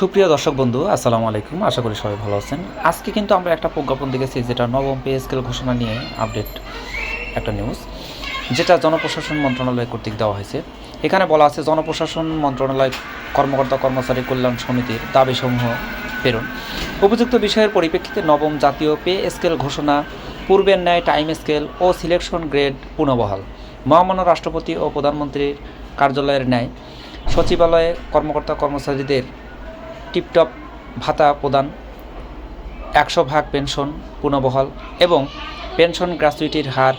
সুপ্রিয় দর্শক বন্ধু, আসসালামু আলাইকুম। আশা করি সবাই ভালো আছেন। আজকে কিন্তু আমরা একটা প্রজ্ঞাপন দেখেছি, যেটা নবম পে স্কেল ঘোষণা নিয়ে আপডেট একটা নিউজ, যেটা জনপ্রশাসন মন্ত্রণালয় কর্তৃক দেওয়া হয়েছে। এখানে বলা আছে, জনপ্রশাসন মন্ত্রণালয় কর্মকর্তা কর্মচারী কল্যাণ সমিতির দাবিসমূহ প্রেরণ উপযুক্ত বিষয়ের পরিপ্রেক্ষিতে নবম জাতীয় পে স্কেল ঘোষণা, পূর্বের ন্যায় টাইম স্কেল ও সিলেকশন গ্রেড পুনঃবহাল। মহামান্য রাষ্ট্রপতি ও প্রধানমন্ত্রীর কার্যালয়ের ন্যায় সচিবালয়ে কর্মকর্তা কর্মচারীদের টিপটপ ভাতা প্রদান, একশো ভাগ পেনশন পুনঃবহাল এবং পেনশন গ্র্যাচুইটির হার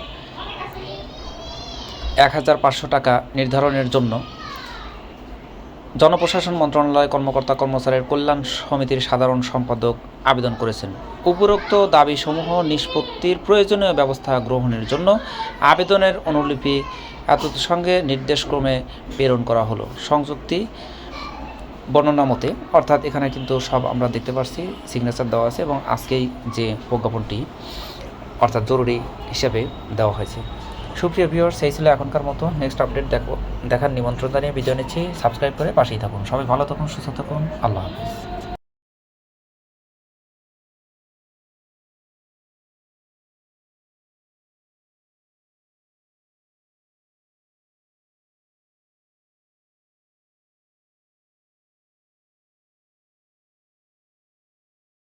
এক হাজার পাঁচশো টাকা নির্ধারণের জন্য জনপ্রশাসন মন্ত্রণালয় কর্মকর্তা কর্মচারীর কল্যাণ সমিতির সাধারণ সম্পাদক আবেদন করেছেন। উপরোক্ত দাবিসমূহ নিষ্পত্তির প্রয়োজনীয় ব্যবস্থা গ্রহণের জন্য আবেদনের অনুলিপি এতদ সঙ্গে নির্দেশক্রমে প্রেরণ করা হলো। সংযুক্তি বর্ণনা মতে, অর্থাৎ এখানে কিন্তু সব আমরা দেখতে পাচ্ছি সিগনেচার দেওয়া আছে এবং আজকেই যে প্রজ্ঞাপনটি, অর্থাৎ জরুরি হিসাবে দেওয়া হয়েছে। সুপ্রিয় ভিউয়ার সেই ছিল এখনকার মতো। নেক্সট আপডেট দেখো দেখার নিমন্ত্রণ জানিয়ে বিজয় নিচ্ছি। সাবস্ক্রাইব করে পাশেই থাকুন। সবাই ভালো থাকুন, সুস্থ থাকুন। আল্লাহ হাফিজ।